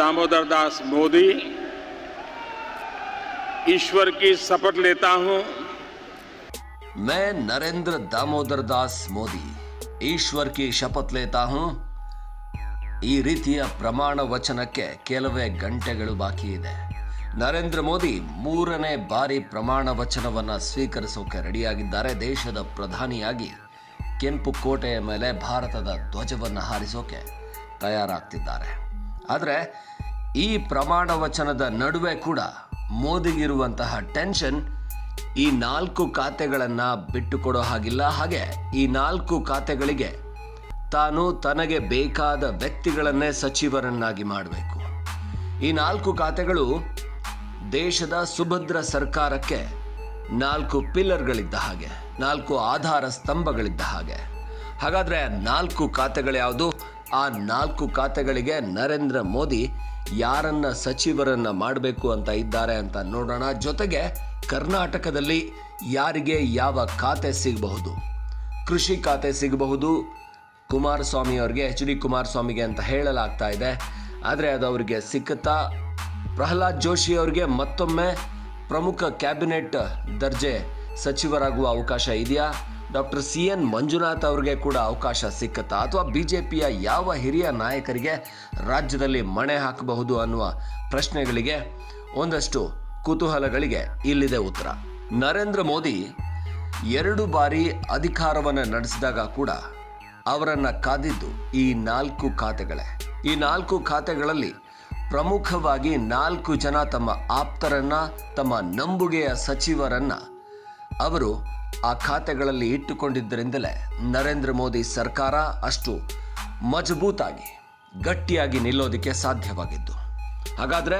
मैं नरेंद्र दामोदर दास मोदी ईश्वर की शपथ लेता हूं मैं नरेंद्र दामोदर दास ಮೋದಿ ಈಶ್ವರ್ ಕಿ ಶಪಥ್ ಲೇತಾ ಹೂಂ ಈ ರೀತಿಯ ಪ್ರಮಾಣ ವಚನಕ್ಕೆ ಕೆಲವೇ ಗಂಟೆಗಳು ಬಾಕಿ ಇದೆ ನರೇಂದ್ರ ಮೋದಿ ಮೂರನೇ ಬಾರಿ ಪ್ರಮಾಣ ವಚನವನ್ನ ಸ್ವೀಕರಿಸೋಕೆ ರೆಡಿಯಾಗಿದ್ದಾರೆ ದೇಶದ ಪ್ರಧಾನಿಯಾಗಿ ಕೆಂಪು ಕೋಟೆಯ ಮೇಲೆ ಭಾರತದ ಧ್ವಜವನ್ನು ಹಾರಿಸೋಕೆ ತಯಾರಾಗ್ತಿದ್ದಾರೆ ಆದರೆ ಈ ಪ್ರಮಾಣ ವಚನದ ನಡುವೆ ಕೂಡ ಮೋದಿಗಿರುವಂತಹ ಟೆನ್ಷನ್ ಈ ನಾಲ್ಕು ಖಾತೆಗಳನ್ನು ಬಿಟ್ಟುಕೊಡೋ ಹಾಗಿಲ್ಲ. ಹಾಗೆ ಈ ನಾಲ್ಕು ಖಾತೆಗಳಿಗೆ ತಾನು ತನಗೆ ಬೇಕಾದ ವ್ಯಕ್ತಿಗಳನ್ನೇ ಸಚಿವರನ್ನಾಗಿ ಮಾಡಬೇಕು. ಈ ನಾಲ್ಕು ಖಾತೆಗಳು ದೇಶದ ಸುಭದ್ರ ಸರ್ಕಾರಕ್ಕೆ ನಾಲ್ಕು ಪಿಲ್ಲರ್ಗಳಿದ್ದ ಹಾಗೆ, ನಾಲ್ಕು ಆಧಾರ ಸ್ತಂಭಗಳಿದ್ದ ಹಾಗೆ. ಹಾಗಾದ್ರೆ ನಾಲ್ಕು ಖಾತೆಗಳು ಯಾವುದು? ಆ ನಾಲ್ಕು ಖಾತೆಗಳಿಗೆ ನರೇಂದ್ರ ಮೋದಿ ಯಾರನ್ನ ಸಚಿವರನ್ನ ಮಾಡಬೇಕು ಅಂತ ಇದ್ದಾರೆ ಅಂತ ನೋಡೋಣ. ಜೊತೆಗೆ ಕರ್ನಾಟಕದಲ್ಲಿ ಯಾರಿಗೆ ಯಾವ ಖಾತೆ ಸಿಗಬಹುದು? ಕೃಷಿ ಖಾತೆ ಸಿಗಬಹುದು. ಕುಮಾರಸ್ವಾಮಿ ಅವರಿಗೆ, ಎಚ್ ಡಿ ಕುಮಾರಸ್ವಾಮಿಗೆ ಅಂತ ಹೇಳಲಾಗ್ತಾ ಇದೆ. ಆದರೆ ಅದು ಅವರಿಗೆ ಸಿಕ್ಕುತ್ತಾ? ಪ್ರಹ್ಲಾದ್ ಜೋಶಿ ಅವರಿಗೆ ಮತ್ತೊಮ್ಮೆ ಪ್ರಮುಖ ಕ್ಯಾಬಿನೆಟ್ ದರ್ಜೆ ಸಚಿವರಾಗುವ ಅವಕಾಶ ಇದೆಯಾ? ಡಾಕ್ಟರ್ ಸಿ ಎನ್ ಮಂಜುನಾಥ್ ಅವರಿಗೆ ಕೂಡ ಅವಕಾಶ ಸಿಕ್ಕತ್ತಾ? ಅಥವಾ ಬಿ ಜೆ ಪಿಯ ಯಾವ ಹಿರಿಯ ನಾಯಕರಿಗೆ ರಾಜ್ಯದಲ್ಲಿ ಮಣೆ ಹಾಕಬಹುದು ಅನ್ನುವ ಪ್ರಶ್ನೆಗಳಿಗೆ ಒಂದಷ್ಟು ಕುತೂಹಲಗಳಿಗೆ ಇಲ್ಲಿದೆ ಉತ್ತರ. ನರೇಂದ್ರ ಮೋದಿ ಎರಡು ಬಾರಿ ಅಧಿಕಾರವನ್ನು ನಡೆಸಿದಾಗ ಕೂಡ ಅವರನ್ನು ಕಾದಿದ್ದು ಈ ನಾಲ್ಕು ಖಾತೆಗಳೇ. ಈ ನಾಲ್ಕು ಖಾತೆಗಳಲ್ಲಿ ಪ್ರಮುಖವಾಗಿ ನಾಲ್ಕು ಜನ ತಮ್ಮ ಆಪ್ತರನ್ನ, ತಮ್ಮ ನಂಬುಗೆಯ ಸಚಿವರನ್ನು ಅವರು ಆ ಖಾತೆಗಳಲ್ಲಿ ಇಟ್ಟುಕೊಂಡಿದ್ದರಿಂದಲೇ ನರೇಂದ್ರ ಮೋದಿ ಸರ್ಕಾರ ಅಷ್ಟು ಮಜಬೂತಾಗಿ, ಗಟ್ಟಿಯಾಗಿ ನಿಲ್ಲೋದಕ್ಕೆ ಸಾಧ್ಯವಾಗಿದ್ದು. ಹಾಗಾದರೆ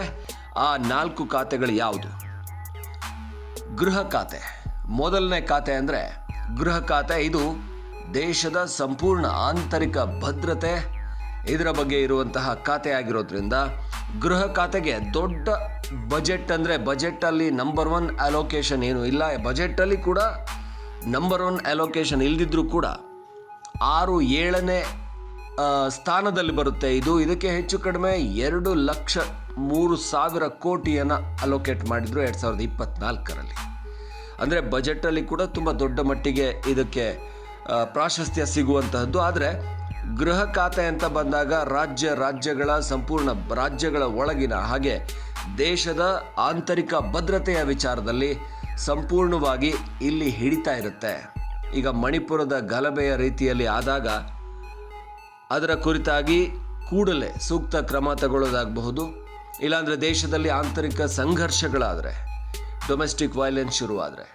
ಆ ನಾಲ್ಕು ಖಾತೆಗಳು ಯಾವುದು? ಗೃಹ ಖಾತೆ. ಮೊದಲನೇ ಖಾತೆ ಅಂದರೆ ಗೃಹ ಖಾತೆ, ಇದು ದೇಶದ ಸಂಪೂರ್ಣ ಆಂತರಿಕ ಭದ್ರತೆ. ಇದರ ಬಗ್ಗೆ ಇರುವಂತಹ ಖಾತೆ ಆಗಿರೋದ್ರಿಂದ ಗೃಹ ಖಾತೆಗೆ ದೊಡ್ಡ ಬಜೆಟ್ ಅಂದರೆ ಬಜೆಟಲ್ಲಿ ನಂಬರ್ ಒನ್ ಅಲೋಕೇಶನ್ ಏನು ಇಲ್ಲ ಬಜೆಟಲ್ಲಿ ಕೂಡ ನಂಬರ್ ಒನ್ ಅಲೋಕೇಶನ್ ಇಲ್ದಿದ್ರೂ ಕೂಡ ಆರು ಏಳನೇ ಸ್ಥಾನದಲ್ಲಿ ಬರುತ್ತೆ. ಇದು ಇದಕ್ಕೆ ಹೆಚ್ಚು ಕಡಿಮೆ ಎರಡು ಲಕ್ಷ ಮೂರು ಸಾವಿರ ಕೋಟಿಯನ್ನು ಅಲೋಕೇಟ್ ಮಾಡಿದರು ಎರಡು ಸಾವಿರದ ಇಪ್ಪತ್ತ್ನಾಲ್ಕರಲ್ಲಿ ಅಂದರೆ ಬಜೆಟಲ್ಲಿ ಕೂಡ ತುಂಬ ದೊಡ್ಡ ಮಟ್ಟಿಗೆ ಇದಕ್ಕೆ ಪ್ರಾಶಸ್ತ್ಯ ಸಿಗುವಂತಹದ್ದು. ಆದರೆ ಗೃಹ ಖಾತೆ ಅಂತ ಬಂದಾಗ ರಾಜ್ಯ ರಾಜ್ಯಗಳ ಸಂಪೂರ್ಣ ರಾಜ್ಯಗಳ ಒಳಗಿನ ಹಾಗೆ ದೇಶದ ಆಂತರಿಕ ಭದ್ರತೆಯ ವಿಚಾರದಲ್ಲಿ ಸಂಪೂರ್ಣವಾಗಿ ಇಲ್ಲಿ ಹಿಡಿತಾ ಇರುತ್ತೆ. ಈಗ ಮಣಿಪುರದ ಗಲಭೆಯ ರೀತಿಯಲ್ಲಿ ಆದಾಗ ಅದರ ಕುರಿತಾಗಿ ಕೂಡಲೇ ಸೂಕ್ತ ಕ್ರಮ ತಗೊಳ್ಳೋದಾಗಬಹುದು. ಇಲ್ಲಾಂದರೆ ದೇಶದಲ್ಲಿ ಆಂತರಿಕ ಸಂಘರ್ಷಗಳಾದರೆ ಡೊಮೆಸ್ಟಿಕ್ ವೈಲೆನ್ಸ್ ಶುರುವಾದರೆ.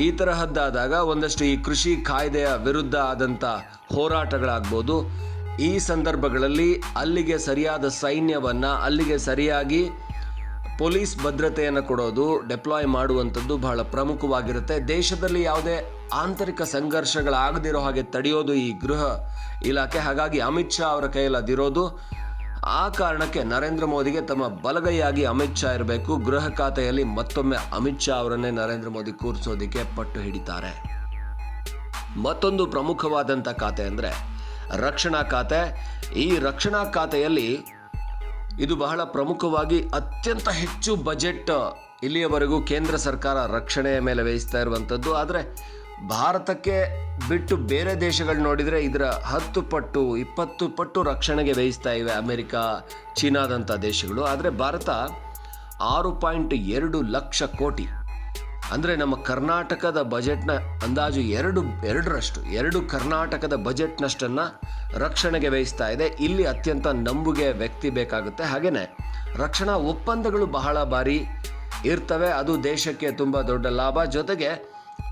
ಈ ತರಹದ್ದಾದಾಗ ಒಂದಷ್ಟು ಈ ಕೃಷಿ ಕಾಯ್ದೆಯ ವಿರುದ್ಧ ಆದಂಥ ಹೋರಾಟಗಳಾಗ್ಬೋದು. ಈ ಸಂದರ್ಭಗಳಲ್ಲಿ ಅಲ್ಲಿಗೆ ಸರಿಯಾದ ಸೈನ್ಯವನ್ನು, ಅಲ್ಲಿಗೆ ಸರಿಯಾಗಿ ಪೊಲೀಸ್ ಭದ್ರತೆಯನ್ನು ಕೊಡೋದು ಡೆಪ್ಲಾಯ್ ಮಾಡುವಂಥದ್ದು ಬಹಳ ಪ್ರಮುಖವಾಗಿರುತ್ತೆ. ದೇಶದಲ್ಲಿ ಯಾವುದೇ ಆಂತರಿಕ ಸಂಘರ್ಷಗಳಾಗದಿರೋ ಹಾಗೆ ತಡೆಯೋದು ಈ ಗೃಹ ಇಲಾಖೆ. ಹಾಗಾಗಿ ಅಮಿತ್ ಶಾ ಅವರ ಕೈಯಲ್ಲದಿರೋದು. ಆ ಕಾರಣಕ್ಕೆ ನರೇಂದ್ರ ಮೋದಿಗೆ ತಮ್ಮ ಬಲಗೈಯಾಗಿ ಅಮಿತ್ ಶಾ ಇರಬೇಕು. ಗೃಹ ಖಾತೆಯಲ್ಲಿ ಮತ್ತೊಮ್ಮೆ ಅಮಿತ್ ಶಾ ಅವರನ್ನೇ ನರೇಂದ್ರ ಮೋದಿ ಕೂರಿಸೋದಕ್ಕೆ ಪಟ್ಟು ಹಿಡಿತಾರೆ. ಮತ್ತೊಂದು ಪ್ರಮುಖವಾದಂಥ ಖಾತೆ ಅಂದರೆ ರಕ್ಷಣಾ ಖಾತೆ. ಈ ರಕ್ಷಣಾ ಖಾತೆಯಲ್ಲಿ ಇದು ಬಹಳ ಪ್ರಮುಖವಾಗಿ ಅತ್ಯಂತ ಹೆಚ್ಚು ಬಜೆಟ್ ಇಲ್ಲಿಯವರೆಗೂ ಕೇಂದ್ರ ಸರ್ಕಾರ ರಕ್ಷಣೆಯ ಮೇಲೆ ವ್ಯಯಿಸ್ತಾ ಇರುವಂಥದ್ದು. ಆದರೆ ಭಾರತಕ್ಕೆ ಬಿಟ್ಟು ಬೇರೆ ದೇಶಗಳು ನೋಡಿದರೆ ಇದರ ಹತ್ತು ಪಟ್ಟು, ಇಪ್ಪತ್ತು ಪಟ್ಟು ರಕ್ಷಣೆಗೆ ವ್ಯಯಿಸ್ತಾ ಇವೆ ಅಮೆರಿಕ, ಚೀನಾದಂಥ ದೇಶಗಳು. ಆದರೆ ಭಾರತ ಆರು ಪಾಯಿಂಟ್ ಎರಡು ಲಕ್ಷ ಕೋಟಿ ಅಂದರೆ ನಮ್ಮ ಕರ್ನಾಟಕದ ಬಜೆಟ್ನ ಅಂದಾಜು ಎರಡು, ಎರಡರಷ್ಟು, ಎರಡು ಕರ್ನಾಟಕದ ಬಜೆಟ್ನಷ್ಟನ್ನು ರಕ್ಷಣೆಗೆ ವಹಿಸ್ತಾ ಇದೆ. ಇಲ್ಲಿ ಅತ್ಯಂತ ನಂಬುಗೆ ವ್ಯಕ್ತಿ ಬೇಕಾಗುತ್ತೆ. ಹಾಗೆಯೇ ರಕ್ಷಣಾ ಒಪ್ಪಂದಗಳು ಬಹಳ ಬಾರಿ ಇರ್ತವೆ. ಅದು ದೇಶಕ್ಕೆ ತುಂಬ ದೊಡ್ಡ ಲಾಭ. ಜೊತೆಗೆ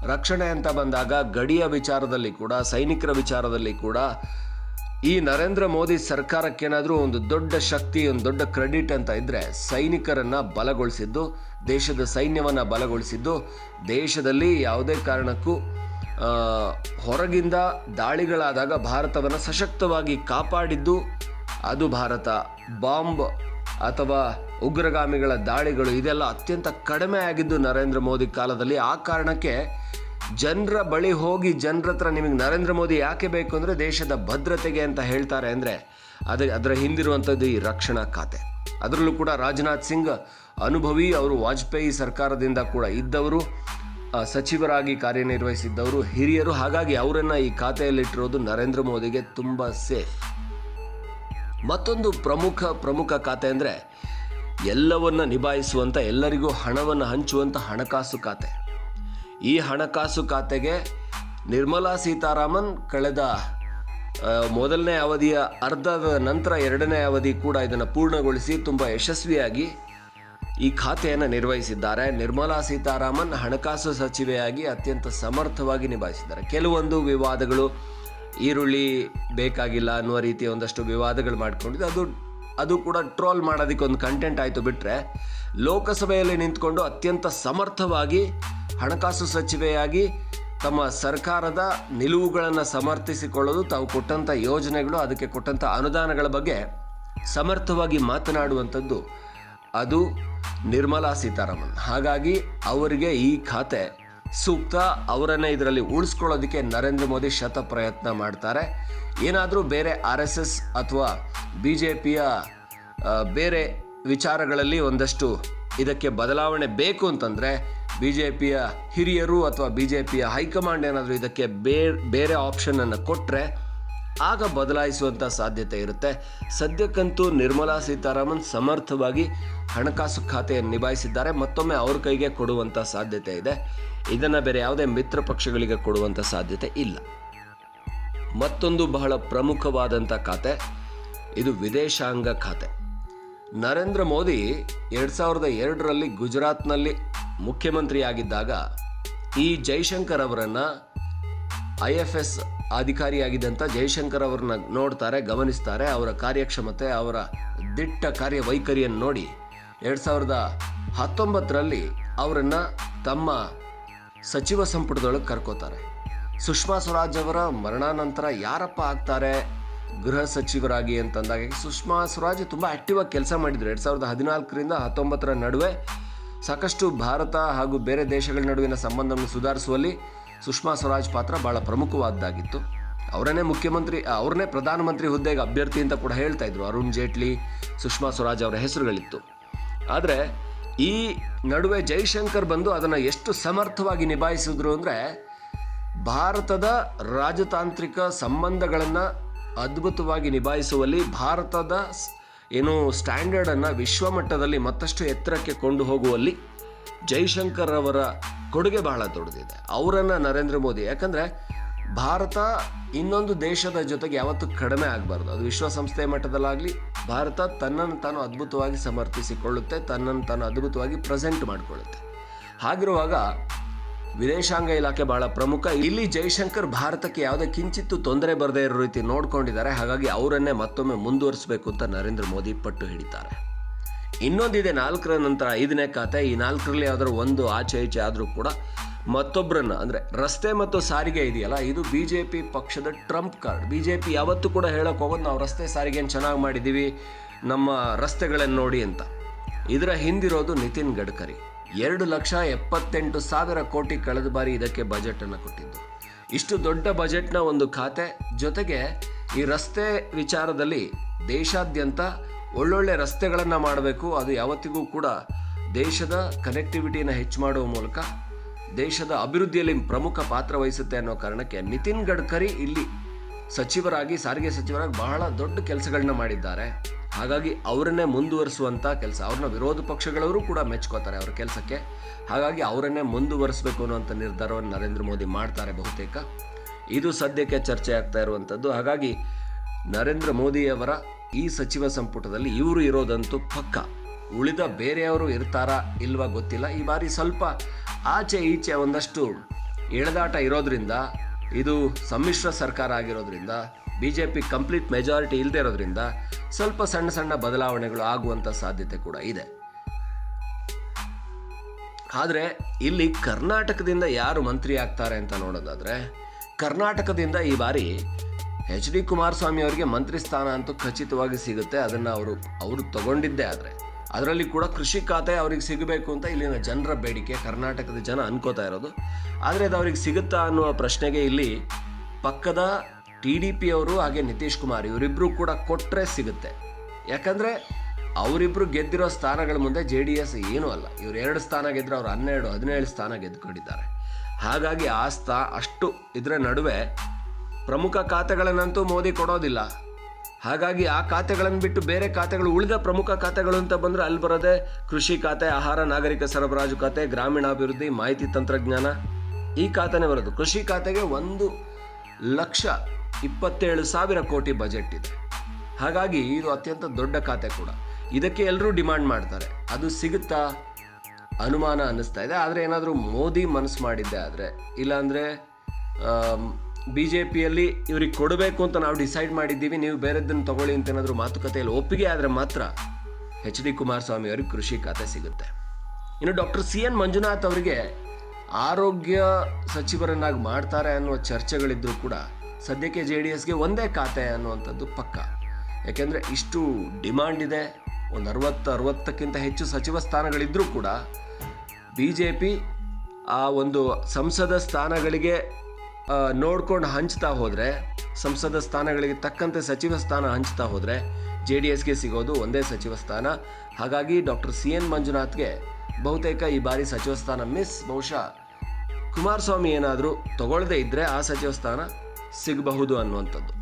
ರಕ್ಷಣೆ ಅಂತ ಬಂದಾಗ ಗಡಿಯ ವಿಚಾರದಲ್ಲಿ ಕೂಡ, ಸೈನಿಕರ ವಿಚಾರದಲ್ಲಿ ಕೂಡ ಈ ನರೇಂದ್ರ ಮೋದಿ ಸರ್ಕಾರಕ್ಕೇನಾದರೂ ಒಂದು ದೊಡ್ಡ ಶಕ್ತಿ, ಒಂದು ದೊಡ್ಡ ಕ್ರೆಡಿಟ್ ಅಂತ ಇದ್ದರೆ ಸೈನಿಕರನ್ನು ಬಲಗೊಳಿಸಿದ್ದು, ದೇಶದ ಸೈನ್ಯವನ್ನು ಬಲಗೊಳಿಸಿದ್ದು, ದೇಶದಲ್ಲಿ ಯಾವುದೇ ಕಾರಣಕ್ಕೂ ಹೊರಗಿಂದ ದಾಳಿಗಳಾದಾಗ ಭಾರತವನ್ನು ಸಶಕ್ತವಾಗಿ ಕಾಪಾಡಿದ್ದು ಅದು ಭಾರತ. ಬಾಂಬ್ ಅಥವಾ ಉಗ್ರಗಾಮಿಗಳ ದಾಳಿಗಳು ಇದೆಲ್ಲ ಅತ್ಯಂತ ಕಡಿಮೆ ಆಗಿದ್ದು ನರೇಂದ್ರ ಮೋದಿ ಕಾಲದಲ್ಲಿ. ಆ ಕಾರಣಕ್ಕೆ ಜನರ ಬಳಿ ಹೋಗಿ ಜನರ ಹತ್ರ ನಿಮಗೆ ನರೇಂದ್ರ ಮೋದಿ ಯಾಕೆ ಬೇಕು ಅಂದರೆ ದೇಶದ ಭದ್ರತೆಗೆ ಅಂತ ಹೇಳ್ತಾರೆ ಅಂದರೆ ಅದ ಅದರ ಹಿಂದಿರುವಂಥದ್ದು ಈ ರಕ್ಷಣಾ ಖಾತೆ. ಅದರಲ್ಲೂ ಕೂಡ ರಾಜನಾಥ್ ಸಿಂಗ್ ಅನುಭವಿ, ಅವರು ವಾಜಪೇಯಿ ಸರ್ಕಾರದಿಂದ ಕೂಡ ಇದ್ದವರು ಸಚಿವರಾಗಿ ಕಾರ್ಯನಿರ್ವಹಿಸಿದ್ದವರು, ಹಿರಿಯರು, ಹಾಗಾಗಿ ಅವರನ್ನು ಈ ಖಾತೆಯಲ್ಲಿಟ್ಟಿರೋದು ನರೇಂದ್ರ ಮೋದಿಗೆ ತುಂಬ ಸೇಫ್. ಮತ್ತೊಂದು ಪ್ರಮುಖ ಪ್ರಮುಖ ಖಾತೆ ಅಂದರೆ ಎಲ್ಲವನ್ನು ನಿಭಾಯಿಸುವಂಥ ಎಲ್ಲರಿಗೂ ಹಣವನ್ನು ಹಂಚುವಂಥ ಹಣಕಾಸು ಖಾತೆ. ಈ ಹಣಕಾಸು ಖಾತೆಗೆ ನಿರ್ಮಲಾ ಸೀತಾರಾಮನ್ ಕಳೆದ ಮೊದಲನೇ ಅವಧಿಯ ಅರ್ಧದ ನಂತರ ಎರಡನೇ ಅವಧಿ ಕೂಡ ಇದನ್ನು ಪೂರ್ಣಗೊಳಿಸಿ ತುಂಬ ಯಶಸ್ವಿಯಾಗಿ ಈ ಖಾತೆಯನ್ನು ನಿರ್ವಹಿಸಿದ್ದಾರೆ. ನಿರ್ಮಲಾ ಸೀತಾರಾಮನ್ ಹಣಕಾಸು ಸಚಿವೆಯಾಗಿ ಅತ್ಯಂತ ಸಮರ್ಥವಾಗಿ ನಿಭಾಯಿಸಿದ್ದಾರೆ. ಕೆಲವೊಂದು ವಿವಾದಗಳು ಈರುಳ್ಳಿ ಬೇಕಾಗಿಲ್ಲ ಅನ್ನುವ ರೀತಿಯ ಒಂದಷ್ಟು ವಿವಾದಗಳು ಮಾಡಿಕೊಂಡಿದ್ದು ಅದು ಅದು ಕೂಡ ಟ್ರೋಲ್ ಮಾಡೋದಕ್ಕೆ ಒಂದು ಕಂಟೆಂಟ್ ಆಯಿತು ಬಿಟ್ಟರೆ ಲೋಕಸಭೆಯಲ್ಲಿ ನಿಂತ್ಕೊಂಡು ಅತ್ಯಂತ ಸಮರ್ಥವಾಗಿ ಹಣಕಾಸು ಸಚಿವೆಯಾಗಿ ತಮ್ಮ ಸರ್ಕಾರದ ನಿಲುವುಗಳನ್ನು ಸಮರ್ಥಿಸಿಕೊಳ್ಳಲು ತಾವು ಕೊಟ್ಟಂಥ ಯೋಜನೆಗಳು, ಅದಕ್ಕೆ ಕೊಟ್ಟಂಥ ಅನುದಾನಗಳ ಬಗ್ಗೆ ಸಮರ್ಥವಾಗಿ ಮಾತನಾಡುವಂಥದ್ದು ಅದು ನಿರ್ಮಲಾ ಸೀತಾರಾಮನ್. ಹಾಗಾಗಿ ಅವರಿಗೆ ಈ ಖಾತೆ ಸೂಕ್ತ. ಅವರನ್ನೇ ಇದರಲ್ಲಿ ಉಳಿಸ್ಕೊಳ್ಳೋದಕ್ಕೆ ನರೇಂದ್ರ ಮೋದಿ ಶತ ಪ್ರಯತ್ನ ಮಾಡ್ತಾರೆ. ಏನಾದರೂ ಬೇರೆ ಆರ್ ಎಸ್ ಎಸ್ ಅಥವಾ ಬಿ ಜೆ ಪಿಯ ಬೇರೆ ವಿಚಾರಗಳಲ್ಲಿ ಒಂದಷ್ಟು ಇದಕ್ಕೆ ಬದಲಾವಣೆ ಬೇಕು ಅಂತಂದರೆ ಬಿ ಜೆ ಪಿಯ ಹಿರಿಯರು ಅಥವಾ ಬಿ ಜೆ ಪಿಯ ಹೈಕಮಾಂಡ್ ಏನಾದರೂ ಇದಕ್ಕೆ ಬೇರೆ ಬೇರೆ ಆಪ್ಷನನ್ನು ಕೊಟ್ಟರೆ ಆಗ ಬದಲಾಯಿಸುವಂಥ ಸಾಧ್ಯತೆ ಇರುತ್ತೆ. ಸದ್ಯಕ್ಕಂತೂ ನಿರ್ಮಲಾ ಸೀತಾರಾಮನ್ ಸಮರ್ಥವಾಗಿ ಹಣಕಾಸು ಖಾತೆಯನ್ನು ನಿಭಾಯಿಸಿದ್ದಾರೆ. ಮತ್ತೊಮ್ಮೆ ಅವ್ರ ಕೈಗೆ ಕೊಡುವಂಥ ಸಾಧ್ಯತೆ ಇದೆ. ಇದನ್ನು ಬೇರೆ ಯಾವುದೇ ಮಿತ್ರ ಪಕ್ಷಗಳಿಗೆ ಕೊಡುವಂಥ ಸಾಧ್ಯತೆ ಇಲ್ಲ. ಮತ್ತೊಂದು ಬಹಳ ಪ್ರಮುಖವಾದಂಥ ಖಾತೆ, ಇದು ವಿದೇಶಾಂಗ ಖಾತೆ. ನರೇಂದ್ರ ಮೋದಿ ಎರಡು ಸಾವಿರದ ಎರಡರಲ್ಲಿ ಗುಜರಾತ್ನಲ್ಲಿ ಮುಖ್ಯಮಂತ್ರಿಯಾಗಿದ್ದಾಗ ಈ ಜೈಶಂಕರ್ ಅವರನ್ನು ಐ ಎಫ್ ಎಸ್ ಅಧಿಕಾರಿಯಾಗಿದ್ದಂಥ ಜೈಶಂಕರ್ ಅವ್ರನ್ನ ನೋಡ್ತಾರೆ, ಗಮನಿಸ್ತಾರೆ. ಅವರ ಕಾರ್ಯಕ್ಷಮತೆ, ಅವರ ದಿಟ್ಟ ಕಾರ್ಯವೈಖರಿಯನ್ನು ನೋಡಿ ಎರಡು ಸಾವಿರದ ಹತ್ತೊಂಬತ್ತರಲ್ಲಿ ಅವರನ್ನು ತಮ್ಮ ಸಚಿವ ಸಂಪುಟದೊಳಗೆ ಕರ್ಕೋತಾರೆ. ಸುಷ್ಮಾ ಸ್ವರಾಜ್ ಅವರ ಮರಣಾನಂತರ ಯಾರಪ್ಪ ಆಗ್ತಾರೆ? ಗೃಹ ಸಚಿವರಾಗಿ ಅಂತಂದಾಗ ಸುಷ್ಮಾ ಸ್ವರಾಜ್ ತುಂಬ ಆಕ್ಟಿವ್ ಆಗಿ ಕೆಲಸ ಮಾಡಿದ್ರು. ಎರಡು ಸಾವಿರದ ಹದಿನಾಲ್ಕರಿಂದ ಹತ್ತೊಂಬತ್ತರ ನಡುವೆ ಸಾಕಷ್ಟು ಭಾರತ ಹಾಗೂ ಬೇರೆ ದೇಶಗಳ ನಡುವಿನ ಸಂಬಂಧವನ್ನು ಸುಧಾರಿಸುವಲ್ಲಿ ಸುಷ್ಮಾ ಸ್ವರಾಜ್ ಪಾತ್ರ ಭಾಳ ಪ್ರಮುಖವಾದ್ದಾಗಿತ್ತು. ಅವರನ್ನೇ ಮುಖ್ಯಮಂತ್ರಿ, ಅವ್ರನ್ನೇ ಪ್ರಧಾನಮಂತ್ರಿ ಹುದ್ದೆಗೆ ಅಭ್ಯರ್ಥಿ ಅಂತ ಕೂಡ ಹೇಳ್ತಾ ಇದ್ರು. ಅರುಣ್ ಜೇಟ್ಲಿ, ಸುಷ್ಮಾ ಸ್ವರಾಜ್ ಅವರ ಹೆಸರುಗಳಿತ್ತು. ಆದರೆ ಈ ನಡುವೆ ಜೈಶಂಕರ್ ಬಂದು ಅದನ್ನು ಎಷ್ಟು ಸಮರ್ಥವಾಗಿ ನಿಭಾಯಿಸಿದ್ರು ಅಂದರೆ ಭಾರತದ ರಾಜತಾಂತ್ರಿಕ ಸಂಬಂಧಗಳನ್ನು ಅದ್ಭುತವಾಗಿ ನಿಭಾಯಿಸುವಲ್ಲಿ ಭಾರತದ ಏನು ಸ್ಟ್ಯಾಂಡರ್ಡನ್ನು ವಿಶ್ವಮಟ್ಟದಲ್ಲಿ ಮತ್ತಷ್ಟು ಎತ್ತರಕ್ಕೆ ಕೊಂಡು ಹೋಗುವಲ್ಲಿ ಜೈಶಂಕರ್ ಅವರ ಕೊಡುಗೆ ಬಹಳ ದೊಡ್ಡದಿದೆ. ಅವರನ್ನು ನರೇಂದ್ರ ಮೋದಿ, ಯಾಕಂದರೆ ಭಾರತ ಇನ್ನೊಂದು ದೇಶದ ಜೊತೆಗೆ ಯಾವತ್ತೂ ಕಡಿಮೆ ಆಗಬಾರ್ದು. ಅದು ವಿಶ್ವಸಂಸ್ಥೆಯ ಮಟ್ಟದಲ್ಲಾಗಲಿ, ಭಾರತ ತನ್ನನ್ನು ತಾನು ಅದ್ಭುತವಾಗಿ ಸಮರ್ಥಿಸಿಕೊಳ್ಳುತ್ತೆ, ತನ್ನನ್ನು ತಾನು ಅದ್ಭುತವಾಗಿ ಪ್ರೆಸೆಂಟ್ ಮಾಡಿಕೊಳ್ಳುತ್ತೆ. ಹಾಗಿರುವಾಗ ವಿದೇಶಾಂಗ ಇಲಾಖೆ ಬಹಳ ಪ್ರಮುಖ. ಇಲ್ಲಿ ಜೈಶಂಕರ್ ಭಾರತಕ್ಕೆ ಯಾವುದೇ ಕಿಂಚಿತ್ತು ತೊಂದರೆ ಬರದೇ ಇರೋ ರೀತಿ ನೋಡ್ಕೊಂಡಿದ್ದಾರೆ. ಹಾಗಾಗಿ ಅವರನ್ನೇ ಮತ್ತೊಮ್ಮೆ ಮುಂದುವರಿಸಬೇಕು ಅಂತ ನರೇಂದ್ರ ಮೋದಿ ಪಟ್ಟು ಹಿಡಿತಾರೆ. ಇನ್ನೊಂದಿದೆ ನಾಲ್ಕರ ನಂತರ ಐದನೇ ಖಾತೆ. ಈ ನಾಲ್ಕರಲ್ಲಿ ಯಾವ್ದಾದ್ರು ಒಂದು ಆಚೆ ಈಚೆ ಆದರೂ ಕೂಡ ಮತ್ತೊಬ್ಬರನ್ನ ಅಂದರೆ ರಸ್ತೆ ಮತ್ತು ಸಾರಿಗೆ ಇದೆಯಲ್ಲ, ಇದು ಬಿ ಜೆ ಪಿ ಪಕ್ಷದ trump card. B J P ಯಾವತ್ತೂ ಕೂಡ ಹೇಳೋಕೆ ಹೋಗೋದು ನಾವು ರಸ್ತೆ ಸಾರಿಗೆಯನ್ನು ಚೆನ್ನಾಗಿ ಮಾಡಿದ್ದೀವಿ, ನಮ್ಮ ರಸ್ತೆಗಳನ್ನು ನೋಡಿ ಅಂತ. ಇದರ ಹಿಂದಿರೋದು ನಿತಿನ್ ಗಡ್ಕರಿ. ಎರಡು ಲಕ್ಷ ಎಪ್ಪತ್ತೆಂಟು ಸಾವಿರ ಕೋಟಿ ಕಳೆದ ಬಾರಿ ಇದಕ್ಕೆ ಬಜೆಟನ್ನು ಕೊಟ್ಟಿದ್ದು. ಇಷ್ಟು ದೊಡ್ಡ ಬಜೆಟ್ನ ಒಂದು ಖಾತೆ ಜೊತೆಗೆ ಈ ರಸ್ತೆ ವಿಚಾರದಲ್ಲಿ ದೇಶಾದ್ಯಂತ ಒಳ್ಳೊಳ್ಳೆ ರಸ್ತೆಗಳನ್ನು ಮಾಡಬೇಕು. ಅದು ಯಾವತ್ತಿಗೂ ಕೂಡ ದೇಶದ ಕನೆಕ್ಟಿವಿಟಿನ ಹೆಚ್ಚು ಮಾಡುವ ಮೂಲಕ ದೇಶದ ಅಭಿವೃದ್ಧಿಯಲ್ಲಿ ಪ್ರಮುಖ ಪಾತ್ರ ವಹಿಸುತ್ತೆ ಅನ್ನೋ ಕಾರಣಕ್ಕೆ ನಿತಿನ್ ಗಡ್ಕರಿ ಇಲ್ಲಿ ಸಚಿವರಾಗಿ, ಸಾರಿಗೆ ಸಚಿವರಾಗಿ ಬಹಳ ದೊಡ್ಡ ಕೆಲಸಗಳನ್ನ ಮಾಡಿದ್ದಾರೆ. ಹಾಗಾಗಿ ಅವರನ್ನೇ ಮುಂದುವರಿಸುವಂಥ ಕೆಲಸ. ಅವ್ರನ್ನ ವಿರೋಧ ಪಕ್ಷಗಳವರು ಕೂಡ ಮೆಚ್ಕೋತಾರೆ ಅವರ ಕೆಲಸಕ್ಕೆ. ಹಾಗಾಗಿ ಅವರನ್ನೇ ಮುಂದುವರಿಸಬೇಕು ಅನ್ನುವಂಥ ನಿರ್ಧಾರವನ್ನು ನರೇಂದ್ರ ಮೋದಿ ಮಾಡ್ತಾರೆ ಬಹುತೇಕ. ಇದು ಸದ್ಯಕ್ಕೆ ಚರ್ಚೆ ಆಗ್ತಾ ಇರುವಂಥದ್ದು ಹಾಗಾಗಿ ನರೇಂದ್ರ ಮೋದಿಯವರ ಈ ಸಚಿವ ಸಂಪುಟದಲ್ಲಿ ಇವರು ಇರೋದಂತೂ ಪಕ್ಕ. ಉಳಿದ ಬೇರೆಯವರು ಇರ್ತಾರಾ ಇಲ್ವಾ ಗೊತ್ತಿಲ್ಲ. ಈ ಬಾರಿ ಸ್ವಲ್ಪ ಆಚೆ ಈಚೆ ಒಂದಷ್ಟು ಎಳೆದಾಟ ಇರೋದ್ರಿಂದ ಇದು ಸಮ್ಮಿಶ್ರ ಸರ್ಕಾರ ಆಗಿರೋದ್ರಿಂದ B J P complete majority ಇಲ್ಲದೆ ಇರೋದ್ರಿಂದ ಸ್ವಲ್ಪ ಸಣ್ಣ ಸಣ್ಣ ಬದಲಾವಣೆಗಳು ಆಗುವಂಥ ಸಾಧ್ಯತೆ ಕೂಡ ಇದೆ. ಆದರೆ ಇಲ್ಲಿ ಕರ್ನಾಟಕದಿಂದ ಯಾರು ಮಂತ್ರಿ ಆಗ್ತಾರೆ ಅಂತ ನೋಡೋದಾದರೆ, ಕರ್ನಾಟಕದಿಂದ ಈ ಬಾರಿ ಎಚ್ ಡಿ ಕುಮಾರಸ್ವಾಮಿ ಅವರಿಗೆ ಮಂತ್ರಿ ಸ್ಥಾನ ಅಂತೂ ಖಚಿತವಾಗಿ ಸಿಗುತ್ತೆ. ಅದನ್ನು ಅವರು ಅವರು ತಗೊಂಡಿದ್ದೇ ಆದರೆ. ಅದರಲ್ಲಿ ಕೂಡ ಕೃಷಿ ಖಾತೆ ಅವ್ರಿಗೆ ಸಿಗಬೇಕು ಅಂತ ಇಲ್ಲಿನ ಜನರ ಬೇಡಿಕೆ, ಕರ್ನಾಟಕದ ಜನ ಅನ್ಕೋತಾ ಇರೋದು. ಆದರೆ ಅದು ಅವ್ರಿಗೆ ಸಿಗುತ್ತಾ ಅನ್ನುವ ಪ್ರಶ್ನೆಗೆ ಇಲ್ಲಿ ಪಕ್ಕದ ಟಿ ಡಿ ಪಿ ಅವರು ಹಾಗೆ ನಿತೀಶ್ ಕುಮಾರ್ ಇವರಿಬ್ಬರು ಕೂಡ ಕೊಟ್ಟರೆ ಸಿಗುತ್ತೆ. ಯಾಕಂದರೆ ಅವರಿಬ್ಬರು ಗೆದ್ದಿರೋ ಸ್ಥಾನಗಳ ಮುಂದೆ ಜೆ ಡಿ ಎಸ್ ಏನೂ ಅಲ್ಲ. ಇವ್ರು ಎರಡು ಸ್ಥಾನ ಗೆದ್ದರೆ ಅವ್ರು ಹನ್ನೆರಡು, ಹದಿನೇಳು ಸ್ಥಾನ ಗೆದ್ದುಕೊಂಡಿದ್ದಾರೆ ಹಾಗಾಗಿ ಆ ಸ್ಥಾ, ಅಷ್ಟು ಇದರ ನಡುವೆ ಪ್ರಮುಖ ಖಾತೆಗಳನ್ನಂತೂ ಮೋದಿ ಕೊಡೋದಿಲ್ಲ. ಹಾಗಾಗಿ ಆ ಖಾತೆಗಳನ್ನು ಬಿಟ್ಟು ಬೇರೆ ಖಾತೆಗಳು, ಉಳಿದ ಪ್ರಮುಖ ಖಾತೆಗಳು ಅಂತ ಬಂದರೆ ಅಲ್ಲಿ ಬರೋದೇ ಕೃಷಿ ಖಾತೆ, ಆಹಾರ, ನಾಗರಿಕ ಸರಬರಾಜು ಖಾತೆ, ಗ್ರಾಮೀಣಾಭಿವೃದ್ಧಿ, ಮಾಹಿತಿ ತಂತ್ರಜ್ಞಾನ. ಈ ಖಾತೆನೇ ಬರೋದು. ಕೃಷಿ ಖಾತೆಗೆ ಒಂದು ಲಕ್ಷ ಇಪ್ಪತ್ತೇಳು ಸಾವಿರ ಕೋಟಿ ಬಜೆಟ್ ಇದೆ. ಹಾಗಾಗಿ ಇದು ಅತ್ಯಂತ ದೊಡ್ಡ ಖಾತೆ ಕೂಡ. ಇದಕ್ಕೆ ಎಲ್ಲರೂ ಡಿಮಾಂಡ್ ಮಾಡ್ತಾರೆ. ಅದು ಸಿಗುತ್ತಾ? ಅನುಮಾನ ಅನ್ನಿಸ್ತಾ ಇದೆ. ಆದರೆ ಏನಾದರೂ ಮೋದಿ ಮನಸ್ಸು ಮಾಡಿದ್ದೆ ಆದರೆ, ಇಲ್ಲಾಂದರೆ ಬಿ ಜೆ ಪಿಯಲ್ಲಿ ಇವ್ರಿಗೆ ಕೊಡಬೇಕು ಅಂತ ನಾವು ಡಿಸೈಡ್ ಮಾಡಿದ್ದೀವಿ, ನೀವು ಬೇರೆದನ್ನು ತಗೊಳ್ಳಿ ಅಂತ ಏನಾದರೂ ಮಾತುಕತೆಯಲ್ಲಿ ಒಪ್ಪಿಗೆ ಆದರೆ ಮಾತ್ರ ಎಚ್ ಡಿ ಕುಮಾರಸ್ವಾಮಿ ಅವರಿಗೆ ಕೃಷಿ ಖಾತೆ ಸಿಗುತ್ತೆ. ಇನ್ನು ಡಾಕ್ಟರ್ ಸಿ ಎನ್ ಮಂಜುನಾಥ್ ಅವರಿಗೆ ಆರೋಗ್ಯ ಸಚಿವರನ್ನಾಗಿ ಮಾಡ್ತಾರೆ ಅನ್ನುವ ಚರ್ಚೆಗಳಿದ್ದರೂ ಕೂಡ ಸದ್ಯಕ್ಕೆ ಜೆ ಡಿ ಎಸ್ಗೆ ಒಂದೇ ಖಾತೆ ಅನ್ನುವಂಥದ್ದು ಪಕ್ಕ. ಯಾಕೆಂದರೆ ಇಷ್ಟು ಡಿಮಾಂಡ್ ಇದೆ, ಒಂದು ಅರವತ್ತು ಅರವತ್ತಕ್ಕಿಂತ ಹೆಚ್ಚು ಸಚಿವ ಸ್ಥಾನಗಳಿದ್ದರೂ ಕೂಡ ಬಿ ಜೆ ಪಿ ಆ ಒಂದು ಸಂಸದ ಸ್ಥಾನಗಳಿಗೆ ನೋಡ್ಕೊಂಡು ಹಂಚ್ತಾ ಹೋದರೆ, ಸಂಸದ ಸ್ಥಾನಗಳಿಗೆ ತಕ್ಕಂತೆ ಸಚಿವ ಸ್ಥಾನ ಹಂಚ್ತಾ ಹೋದರೆ ಜೆ ಡಿ ಎಸ್ಗೆ ಸಿಗೋದು ಒಂದೇ ಸಚಿವ ಸ್ಥಾನ. ಹಾಗಾಗಿ ಡಾಕ್ಟರ್ ಸಿ ಎನ್ ಮಂಜುನಾಥ್ಗೆ ಬಹುತೇಕ ಈ ಬಾರಿ ಸಚಿವ ಸ್ಥಾನ ಮಿಸ್. ಬಹುಶಃ ಕುಮಾರಸ್ವಾಮಿ ಏನಾದರೂ ತಗೊಳ್ಳದೇ ಇದ್ದರೆ ಆ ಸಚಿವ ಸ್ಥಾನ ಸಿಗಬಹುದು ಅನ್ನುವಂಥದ್ದು.